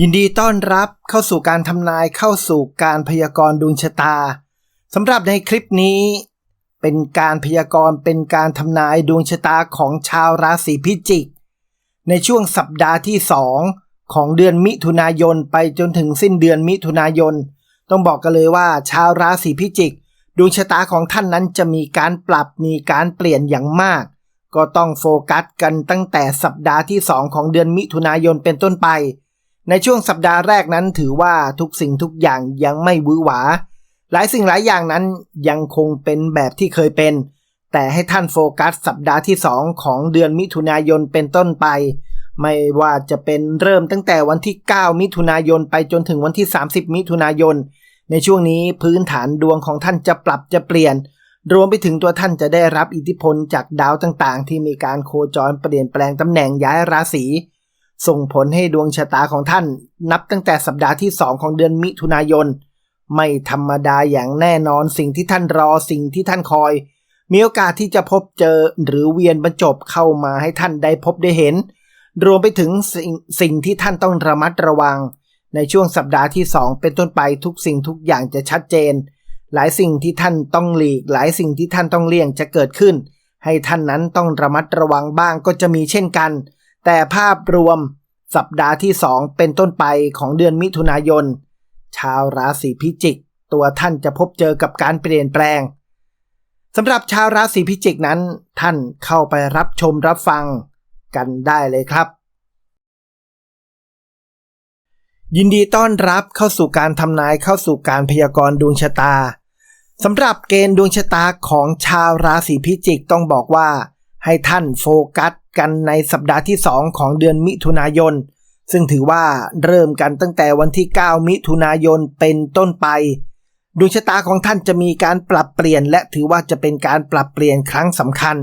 ยินดีต้อนรับเข้าสู่การทำนายเข้าสู่การพยากรณ์ดวงชะตาสำหรับในคลิปนี้ เป็นการพยากรณ์เป็นการทำนายดวงชะตาของชาวราศีพิจิก ในช่วงสัปดาห์ที่สองของเดือนมิถุนายนไปจนถึงสิ้นเดือนมิถุนายน ต้องบอกกันเลยว่า ชาวราศีพิจิก ดวงชะตาของท่านนั้นจะมีการปรับมีการเปลี่ยนอย่างมาก ก็ต้องโฟกัสกันตั้งแต่สัปดาห์ที่สองของเดือนมิถุนายนเป็นต้นไป ในช่วงสัปดาห์แรกนั้นถือว่าทุกสิ่งทุกอย่างยังไม่วือหวา หลายสิ่งหลายอย่างนั้นยังคงเป็นแบบที่เคยเป็น แต่ให้ท่านโฟกัสสัปดาห์ที่ 2 ของเดือนมิถุนายนเป็นต้นไป ไม่ว่าจะเป็นเริ่มตั้งแต่วันที่ 9 มิถุนายนไปจนถึงวันที่ 30 มิถุนายน ในช่วงนี้พื้นฐานดวงของท่านจะปรับจะเปลี่ยน รวมไปถึงตัวท่านจะได้รับอิทธิพลจากดาวต่างๆ ที่มีการโคจรเปลี่ยนแปลงตำแหน่งย้ายราศี ส่งผลให้ดวงชะตาของท่านนับตั้งแต่สัปดาห์ที่สองของเดือนมิถุนายน ไม่ธรรมดาอย่างแน่นอนสิ่งที่ท่านรอสิ่งที่ท่านคอย มีโอกาสที่จะพบเจอหรือเวียนบรรจบเข้ามาให้ท่านได้พบได้เห็น รวมไปถึงสิ่งสิ่งที่ท่านต้องระมัดระวัง ในช่วงสัปดาห์ที่สองเป็นต้นไปทุกสิ่งทุกอย่างจะชัดเจน หลายสิ่งที่ท่านต้องหลีก หลายสิ่งที่ท่านต้องเลี่ยงจะเกิดขึ้น ให้ท่านนั้นต้องระมัดระวังบ้างก็จะมีเช่นกัน แต่ภาพรวมสัปดาห์ที่ 2 เป็นต้นไปของเดือนมิถุนายน ชาวราศีพิจิก ตัวท่านจะพบเจอกับการเปลี่ยนแปลงสำหรับชาวราศีพิจิกนั้น ท่านเข้าไปรับชมรับฟังกันได้เลยครับ ยินดีต้อนรับเข้าสู่การทำนายเข้าสู่การพยากรณ์ดวงชะตาสำหรับเกณฑ์ดวงชะตาของชาวราศีพิจิกต้องบอกว่า ให้ท่านโฟกัส กันในสัปดาห์ที่ 2 ของเดือนมิถุนายน ซึ่งถือว่าเริ่มกันตั้งแต่วันที่ 9 มิถุนายนเป็นต้นไปดวงชะตาของท่านจะมีการปรับเปลี่ยน และถือว่าจะเป็นการปรับเปลี่ยนครั้งสำคัญ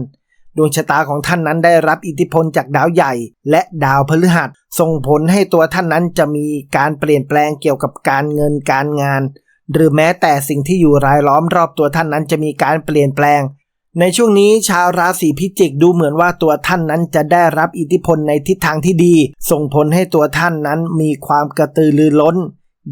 ดวงชะตาของท่านนั้นได้รับอิทธิพลจากดาวใหญ่ และดาวพฤหัสส่งผลให้ตัวท่านนั้นจะมีการเปลี่ยนแปลงเกี่ยวกับการเงินการงาน หรือแม้แต่สิ่งที่อยู่รายล้อมรอบตัวท่านนั้นจะมีการเปลี่ยนแปลง ในช่วงนี้ชาวราศีพิจิกดูเหมือนว่าตัวท่านนั้นจะได้รับอิทธิพลในทิศทางที่ดี ส่งผลให้ตัวท่านนั้นมีความกระตือรือร้น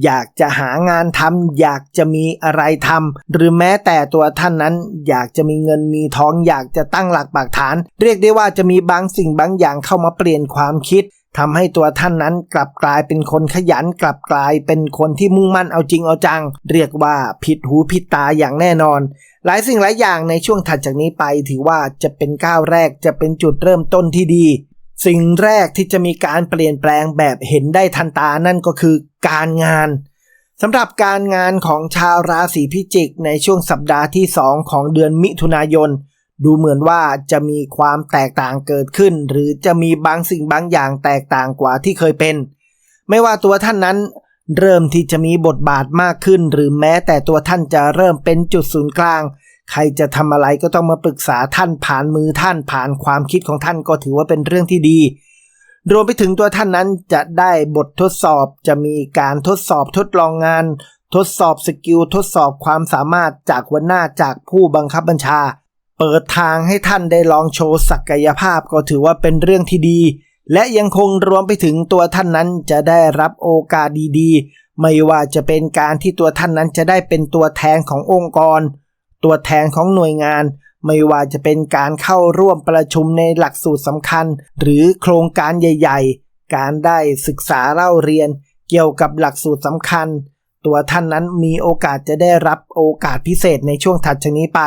อยากจะหางานทำอยากจะมีอะไรทำหรือแม้แต่ตัวท่านนั้น อยากจะมีเงินมีทองอยากจะตั้งหลักปักฐาน เรียกได้ว่าจะมีบางสิ่งบางอย่างเข้ามาเปลี่ยนความคิด ทำให้ตัวท่านนั้นกลับกลายเป็นคนขยันกลับกลายเป็นคนที่มุ่งมั่นเอาจริงเอาจัง เรียกว่าผิดหูผิดตาอย่างแน่นอน หลายสิ่งหลายอย่างในช่วงถัดจากนี้ไปถือว่าจะเป็นก้าวแรกจะเป็นจุดเริ่มต้นที่ดี สิ่งแรกที่จะมีการเปลี่ยนแปลงแบบเห็นได้ทันตานั่นก็คือการงานสำหรับการงานของชาวราศีพิจิกในช่วงสัปดาห์ที่ 2 ของเดือนมิถุนายน ดูเหมือนว่าจะมีความแตกต่างเกิดขึ้น หรือจะมีบางสิ่งบางอย่างแตกต่างกว่าที่เคยเป็น ไม่ว่าตัวท่านนั้น เริ่มที่จะมีบทบาทมากขึ้น หรือแม้แต่ตัวท่านจะเริ่มเป็นจุดศูนย์กลาง ใครจะทำอะไรก็ต้องมาปรึกษาท่านผ่านมือท่านผ่านความคิดของท่านก็ถือว่าเป็นเรื่องที่ดี รวมไปถึงตัวท่านนั้นจะได้บททดสอบจะมีการทดสอบทดลองงาน ทดสอบสกิลทดสอบความสามารถจากหัวหน้าจากผู้บังคับบัญชา เปิดทางให้ท่านได้ลองโชว์ศักยภาพก็ถือว่าเป็นเรื่องที่ดี และยังคงรวมไปถึงตัวท่านนั้นจะได้รับโอกาสดีๆ ไม่ว่าจะเป็นการที่ตัวท่านนั้นจะได้เป็นตัวแทนขององค์กร ตัวแทนของหน่วยงาน ไม่ว่าจะเป็นการเข้าร่วมประชุมในหลักสูตรสำคัญ หรือโครงการใหญ่ ๆ การได้ศึกษาเล่าเรียน เกี่ยวกับหลักสูตรสำคัญ ตัวท่านนั้นมีโอกาสจะได้รับโอกาสพิเศษในช่วงถัดจากนี้ไป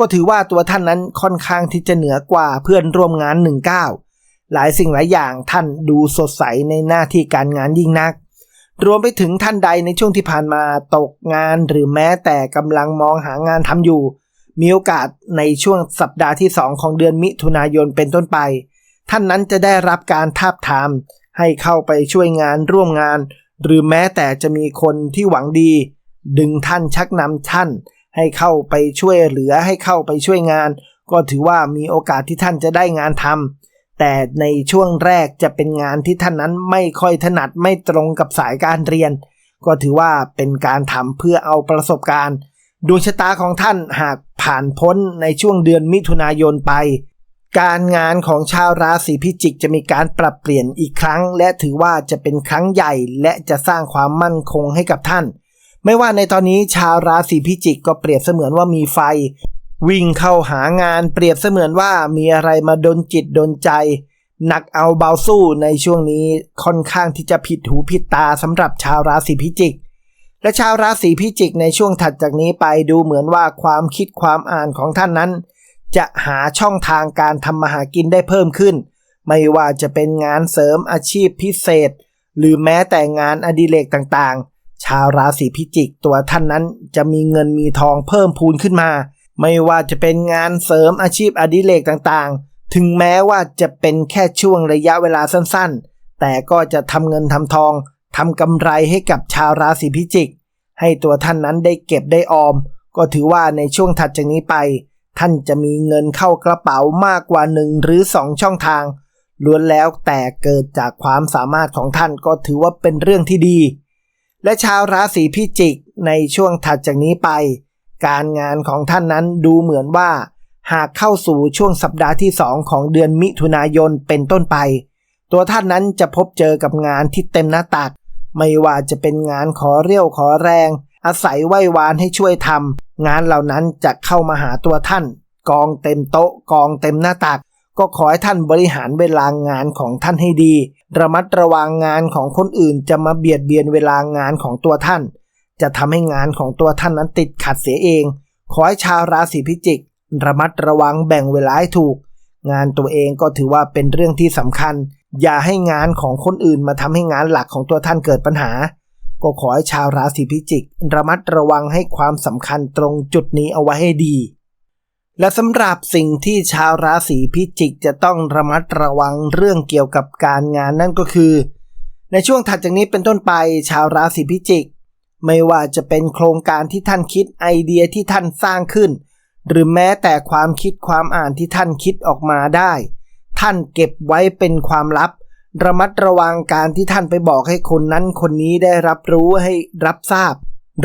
ก็ถือว่าตัวท่านนั้นค่อนข้างที่จะเหนือกว่าเพื่อนร่วมงานหนึ่งก้าหลายสิ่งหลายอย่างท่านดูสดใสในหน้าที่การงานยิ่งนัก รวมไปถึงท่านใดในช่วงที่ผ่านมาตกงานหรือแม้แต่กำลังมองหางานทำอยู่ มีโอกาสในช่วงสัปดาห์ที่ 2 ของเดือนมิถุนายนเป็นต้นไป ท่านนั้นจะได้รับการทาบทาม ให้เข้าไปช่วยงานร่วมงาน หรือแม้แต่จะมีคนที่หวังดี ดึงท่านชักนำท่าน ให้เข้าไปช่วยเหลือให้เข้าไปช่วยงาน ก็ถือว่ามีโอกาสที่ท่านจะได้งานทำแต่ในช่วงแรกจะเป็นงานที่ท่านนั้นไม่ค่อยถนัดไม่ตรงกับสายการเรียน ก็ถือว่าเป็นการทำเพื่อเอาประสบการณ์ดวงชะตาของท่านหากผ่านพ้นในช่วงเดือนมิถุนายนไป การงานของชาวราศีพิจิกจะมีการปรับเปลี่ยนอีกครั้ง และถือว่าจะเป็นครั้งใหญ่และจะสร้างความมั่นคงให้กับท่าน ไม่ว่าในตอนนี้ชาวราศีพิจิกก็เปรียบเสมือนว่ามีไฟ วิ่งเข้าหางานเปรียบเสมือนว่ามีอะไรมาดนจิตดนใจหนักเอาเบาสู้ในช่วงนี้ค่อนข้างที่จะผิดหูผิดตาสำหรับชาวราศีพิจิก และชาวราศีพิจิกในช่วงถัดจากนี้ไปดูเหมือนว่าความคิดความอ่านของท่านนั้น จะหาช่องทางการทำมาหากินได้เพิ่มขึ้น ไม่ว่าจะเป็นงานเสริมอาชีพพิเศษ หรือแม้แต่งานอดิเรกต่างๆ ชาวราศีพิจิกตัวท่านนั้นจะมีเงินมีทองเพิ่มพูนขึ้นมา ไม่ว่าจะเป็นงานเสริมอาชีพอดิเรกต่างๆ ถึงแม้ว่าจะเป็นแค่ช่วงระยะเวลาสั้นๆ แต่ก็จะทำเงินทำทองทำกำไรให้กับชาวราศีพิจิก ให้ตัวท่านนั้นได้เก็บได้ออม ก็ถือว่าในช่วงถัดจากนี้ไป ท่านจะมีเงินเข้ากระเป๋ามากกว่าหนึ่งหรือสองช่องทางล้วนแล้วแต่เกิดจากความสามารถของท่านก็ถือว่าเป็นเรื่องที่ดี และชาวราศีพิจิกในช่วงถัดจากนี้ไป การงานของท่านนั้นดูเหมือนว่า หากเข้าสู่ช่วงสัปดาห์ที่สองของเดือนมิถุนายนเป็นต้นไป ตัวท่านนั้นจะพบเจอกับงานที่เต็มหน้าตัก ไม่ว่าจะเป็นงานขอเรี่ยวขอแรง อาศัยไหว้วานให้ช่วยทำงานเหล่านั้นจะเข้ามาหาตัวท่าน กองเต็มโต๊ะ กองเต็มหน้าตัก ก็ขอให้ท่านบริหารเวลางานของท่านให้ดี ระมัดระวังงานของคนอื่นจะมาเบียดเบียนเวลางานของตัวท่าน จะทำให้งานของตัวท่านนั้นติดขัดเสียเอง ขอให้ชาวราศีพิจิก ระมัดระวังแบ่งเวลาให้ถูก งานตัวเองก็ถือว่าเป็นเรื่องที่สำคัญ อย่าให้งานของคนอื่นมาทำให้งานหลักของตัวท่านเกิดปัญหา ก็ขอให้ชาวราศีพิจิก ระมัดระวังให้ความสำคัญตรงจุดนี้เอาไว้ให้ดี และสำหรับสิ่งที่ชาวราศีพิจิกจะต้องระมัดระวังเรื่องเกี่ยวกับการงานนั่นก็คือ ในช่วงถัดจากนี้เป็นต้นไปชาวราศีพิจิก ไม่ว่าจะเป็นโครงการที่ท่านคิดไอเดียที่ท่านสร้างขึ้น หรือแม้แต่ความคิดความอ่านที่ท่านคิดออกมาได้ ท่านเก็บไว้เป็นความลับ ระมัดระวังการที่ท่านไปบอกให้คนนั้นคนนี้ได้รับรู้ให้รับทราบ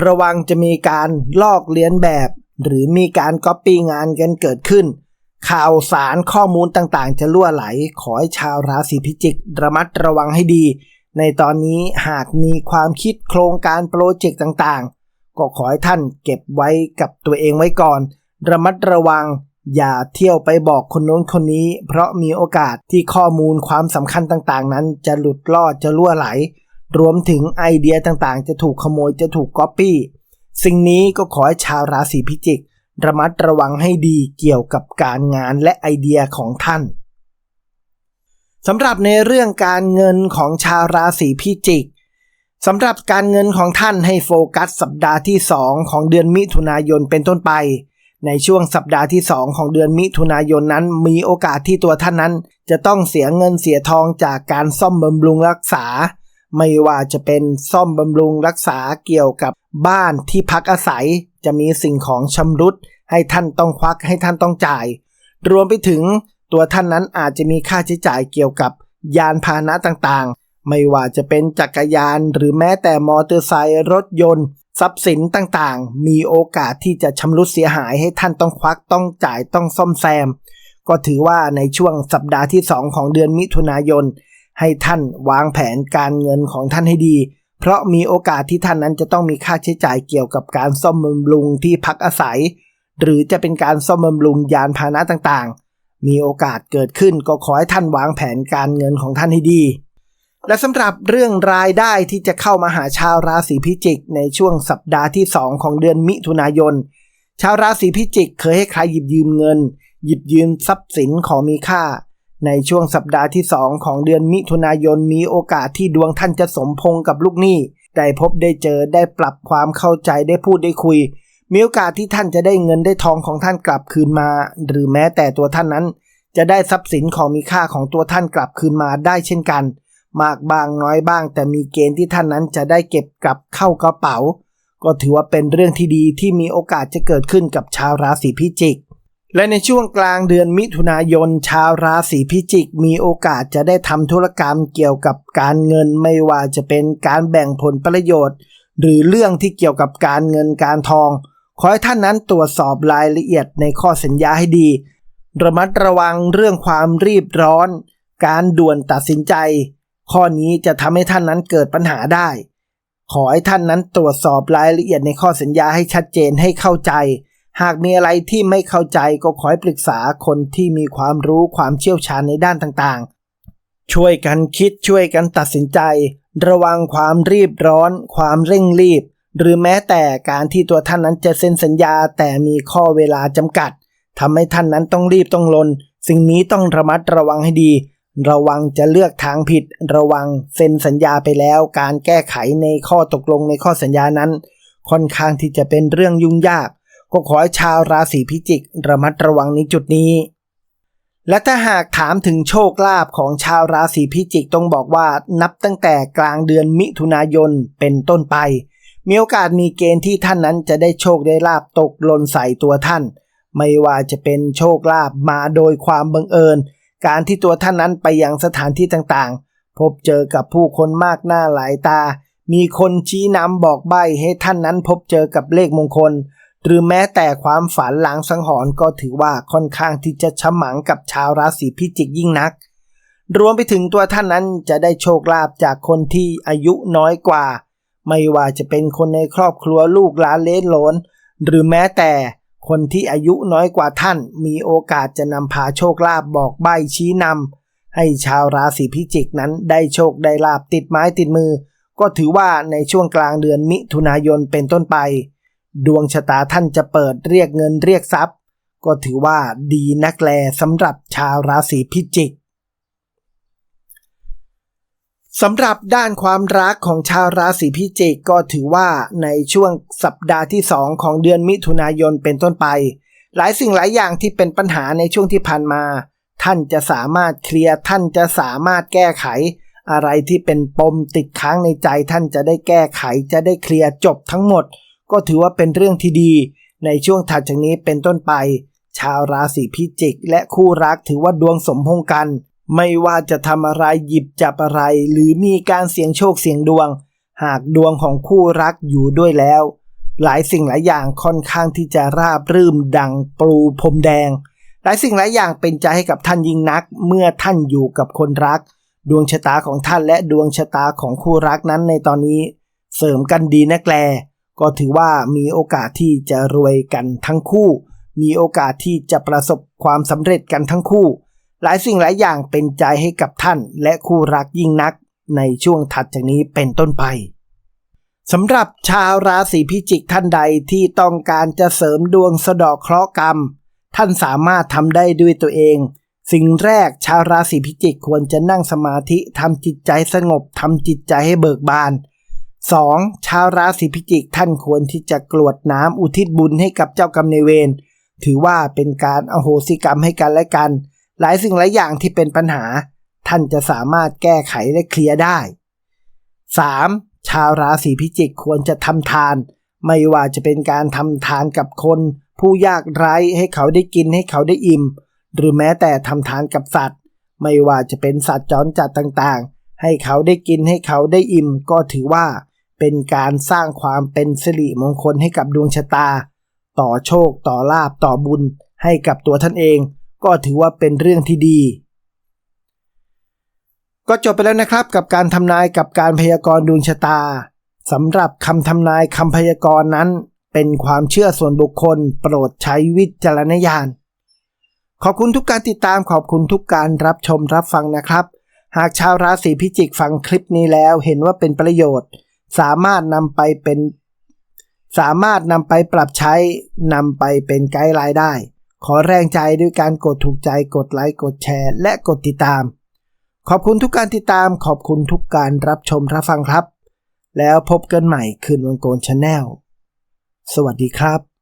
ระวังจะมีการลอกเลียนแบบ หรือมีการก๊อปปี้งานกันเกิดขึ้น ข่าวสารข้อมูลต่างๆ จะล่วไหล ขอให้ชาวราศีพิจิกระมัดระวังให้ดี ในตอนนี้หากมีความคิดโครงการโปรเจกต์ต่างๆ ก็ขอให้ท่านเก็บไว้กับตัวเองไว้ก่อน ระมัดระวัง อย่าเที่ยวไปบอกคนโน้นคนนี้ เพราะมีโอกาสที่ข้อมูลความสำคัญต่างๆ นั้นจะหลุดลอดจะล่วไหล รวมถึงไอเดียต่างๆ จะถูกขโมยจะถูกก๊อปปี้ สิ่งนี้ก็ขอให้ชาวราศีพิจิก ระมัดระวังให้ดีเกี่ยวกับการงานและไอเดียของท่านสำหรับในเรื่องการเงินของชาวราศีพิจิกสำหรับการเงินของท่านให้โฟกัสสัปดาห์ที่ 2 ของเดือนมิถุนายนเป็นต้นไป ในช่วงสัปดาห์ที่ 2 ของเดือนมิถุนายนนั้น มีโอกาสที่ตัวท่านนั้น จะต้องเสียเงินเสียทองจากการซ่อมบำรุงรักษา ไม่ว่าจะเป็นซ่อมบำรุงรักษาเกี่ยวกับ บ้านที่พักอาศัยจะมีสิ่งของชำรุด ให้ท่านต้องควักให้ท่านต้องจ่าย รวมไปถึงตัวท่านนั้นอาจจะมีค่าใช้จ่ายเกี่ยวกับยานพาหนะต่างๆ ไม่ว่าจะเป็นจักรยานหรือแม้แต่มอเตอร์ไซค์รถยนต์ ทรัพย์สินต่างๆ มีโอกาสที่จะชำรุดเสียหายให้ท่านต้องควักต้องจ่ายต้องซ่อมแซม ก็ถือว่าในช่วงสัปดาห์ที่ 2 ของเดือนมิถุนายน ให้ท่านวางแผนการเงินของท่านให้ดี เพราะมีโอกาสที่ท่านนั้นจะต้องมีค่าใช้จ่ายเกี่ยวกับการซ่อมบำรุงที่พักอาศัย หรือจะเป็นการซ่อมบำรุงยานพาหนะต่างๆ มีโอกาสเกิดขึ้นก็ขอให้ท่านวางแผนการเงินของท่านให้ดี และสำหรับเรื่องรายได้ที่จะเข้ามาหาชาวราศีพิจิก ในช่วงสัปดาห์ที่ 2 ของเดือนมิถุนายน ชาวราศีพิจิกเคยให้ใครหยิบยืมเงิน หยิบยืมทรัพย์สินของมีค่า ในช่วงสัปดาห์ที่ 2 ของเดือนมิถุนายนมีโอกาสที่ดวงท่านจะสมพงกับลูกหนี้ ได้พบได้เจอได้ปรับความเข้าใจได้พูดได้คุย มีโอกาสที่ท่านจะได้เงินได้ทองของท่านกลับคืนมา หรือแม้แต่ตัวท่านนั้น จะได้ทรัพย์สินของมีค่าของตัวท่านกลับคืนมาได้เช่นกัน มากบางน้อยบ้าง แต่มีเกณฑ์ที่ท่านนั้นจะได้เก็บกลับเข้ากระเป๋า ก็ถือว่าเป็นเรื่องที่ดีที่มีโอกาสจะเกิดขึ้นกับชาวราศีพิจิก และในช่วงกลางเดือนมิถุนายน ชาวราศีพิจิก มีโอกาสจะได้ทำธุรกรรมเกี่ยวกับการเงินไม่ว่าจะเป็นการแบ่งผลประโยชน์ หรือเรื่องที่เกี่ยวกับการเงินการทอง ขอให้ท่านนั้นตรวจสอบรายละเอียดในข้อสัญญาให้ดี ระมัดระวังเรื่องความรีบร้อน การด่วนตัดสินใจ ข้อนี้จะทำให้ท่านนั้นเกิดปัญหาได้ ขอให้ท่านนั้นตรวจสอบรายละเอียดในข้อสัญญาให้ชัดเจนให้เข้าใจ หากมีอะไรที่ไม่เข้าใจก็ขอให้ปรึกษาคนที่มีความรู้ความเชี่ยวชาญในด้านต่างๆ ช่วยกันคิดช่วยกันตัดสินใจ ระวังความรีบร้อน ความเร่งรีบ หรือแม้แต่การที่ตัวท่านนั้นจะเซ็นสัญญาแต่มีข้อเวลาจำกัดทำให้ท่านนั้นต้องรีบต้องลน สิ่งนี้ต้องระมัดระวังให้ดี ระวังจะเลือกทางผิด ระวังเซ็นสัญญาไปแล้ว การแก้ไขในข้อตกลงในข้อสัญญานั้น ค่อนข้างที่จะเป็นเรื่องยุ่งยาก ก็ขอให้ชาวราศีพิจิกระมัดระวังในจุดนี้ และถ้าหากถามถึงโชคลาภของชาวราศีพิจิกต้องบอกว่านับตั้งแต่กลางเดือนมิถุนายนเป็นต้นไป มีโอกาสมีเกณฑ์ที่ท่านนั้นจะได้โชคได้ลาบตกหล่นใส่ตัวท่าน ไม่ว่าจะเป็นโชคลาภมาโดยความบังเอิญ การที่ตัวท่านนั้นไปยังสถานที่ต่างๆ พบเจอกับผู้คนมากหน้าหลายตามีคนชี้นำบอกใบให้ท่านนั้นพบเจอกับเลขมงคล หรือแม้แต่ความฝันหลังสังหรณ์ก็ถือว่าค่อนข้างที่จะฉมังกับชาวราศีพิจิกยิ่งนัก รวมไปถึงตัวท่านนั้นจะได้โชคลาภจากคนที่อายุน้อยกว่า ไม่ว่าจะเป็นคนในครอบครัวลูกหลานเลนหลน หรือแม้แต่คนที่อายุน้อยกว่าท่าน มีโอกาสจะนำพาโชคลาภบอกใบชี้นำให้ชาวราศีพิจิกนั้นได้โชคได้ลาบติดไม้ติดมือ ก็ถือว่าในช่วงกลางเดือนมิถุนายนเป็นต้นไป ดวงชะตาท่านจะเปิดเรียกเงินเรียกทรัพย์ ก็ถือว่าดีนักแลสำหรับชาวราศีพิจิกสำหรับด้านความรักของชาวราศีพิจิกก็ถือว่าในช่วงสัปดาห์ที่ 2 ของเดือนมิถุนายนเป็นต้นไป หลายสิ่งหลายอย่างที่เป็นปัญหาในช่วงที่ผ่านมา ท่านจะสามารถเคลียร์ท่านจะสามารถแก้ไข อะไรที่เป็นปมติดค้างในใจท่านจะได้แก้ไขจะได้เคลียร์จบทั้งหมด ก็ถือว่าเป็นเรื่องที่ดีในช่วงถัดจากนี้เป็นต้นไป ชาวราศีพิจิก และคู่รักถือว่าดวงสมพงกัน ไม่ว่าจะทำอะไรหยิบจับอะไร หรือมีการเสี่ยงโชคเสี่ยงดวง หากดวงของคู่รักอยู่ด้วยแล้ว หลายสิ่งหลายอย่างค่อนข้างที่จะราบรื่มดังปลูพรมแดง หลายสิ่งหลายอย่างเป็นใจให้กับท่านยิ่งนัก เมื่อท่านอยู่กับคนรัก ดวงชะตาของท่านและดวงชะตาของคู่รักนั้นในตอนนี้ เสริมกันดีนักล ก็ถือว่ามีโอกาสที่จะรวยกันทั้งคู่ มีโอกาสที่จะประสบความสำเร็จกันทั้งคู่ หลายสิ่งหลายอย่างเป็นใจให้กับท่านและคู่รักยิ่งนักในช่วงถัดจากนี้เป็นต้นไปสำหรับชาวราศีพิจิกท่านใดที่ต้องการจะเสริมดวงสะดอกเคราะห์กรรม ท่านสามารถทำได้ด้วยตัวเอง สิ่งแรกชาวราศีพิจิกควรจะนั่งสมาธิทำจิตใจสงบทำจิตใจให้เบิกบาน 2. ชาวราศีพิจิกท่านควรที่จะกรวดน้ำอุทิศบุญให้กับเจ้ากรรมนายเวรถือว่าเป็นการอโหสิกรรมให้กันและกัน หลายสิ่งหลายอย่างที่เป็นปัญหา ท่านจะสามารถแก้ไขและเคลียร์ได้ 3. ชาวราศีพิจิกควรจะทำทาน ไม่ว่าจะเป็นการทำทานกับคน ผู้ยากไร้ให้เขาได้กินให้เขาได้อิ่ม หรือแม้แต่ทำทานกับสัตว์ ไม่ว่าจะเป็นสัตว์จรจัดต่างๆ ให้เขาได้กินให้เขาได้อิ่มก็ถือว่า เป็นการสร้างความเป็นสิริมงคลให้กับดวงชะตา ต่อโชคต่อลาบต่อบุญให้กับตัวท่านเอง ก็ถือว่าเป็นเรื่องที่ดี ก็จบไปแล้วนะครับกับการทำนายกับการพยากรณ์ดวงชะตาสำหรับคำทำนายคำพยากรณ์นั้น เป็นความเชื่อส่วนบุคคล โปรดใช้วิจารณญาณ ขอบคุณทุกการติดตามขอบคุณทุกการรับชมรับฟังนะครับ หากชาวราศีพิจิกฟังคลิปนี้แล้วเห็นว่าเป็นประโยชน์ สามารถนำไปเป็น สามารถนำไปปรับใช้นำไปเป็นไกด์ไลน์ได้ ขอแรงใจด้วยการกดถูกใจกดไลค์กดแชร์ และกดติดตาม ขอบคุณทุกการติดตาม ขอบคุณทุกการรับชมรับฟังครับ แล้วพบกันใหม่คืนวันโกนชาแนลสวัสดีครับ